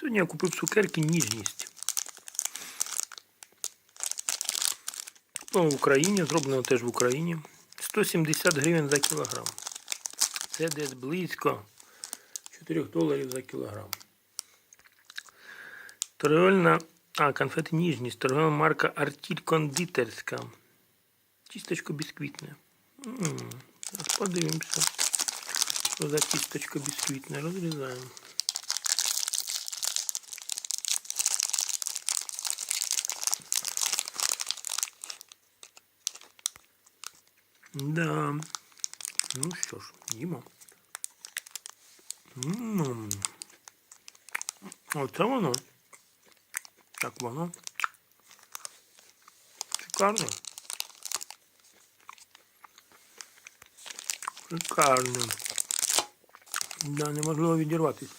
Сьогодні я купив цукерки ніжність. Ну, в Україні, зроблено теж в Україні. 170 гривень за кілограм. Це десь близько 4 доларів за кілограм. Торговельна, а, конфети ніжність. Торговельна марка Артіль кондитерська. Тістечко бісквітне. М, подивимося. Що за тістечко бісквітне? Розрізаємо. Да. Ну що ж, їмо. М. Оце воно. Так воно. Шикарно. Шикарно. Да, неможливо відірватися.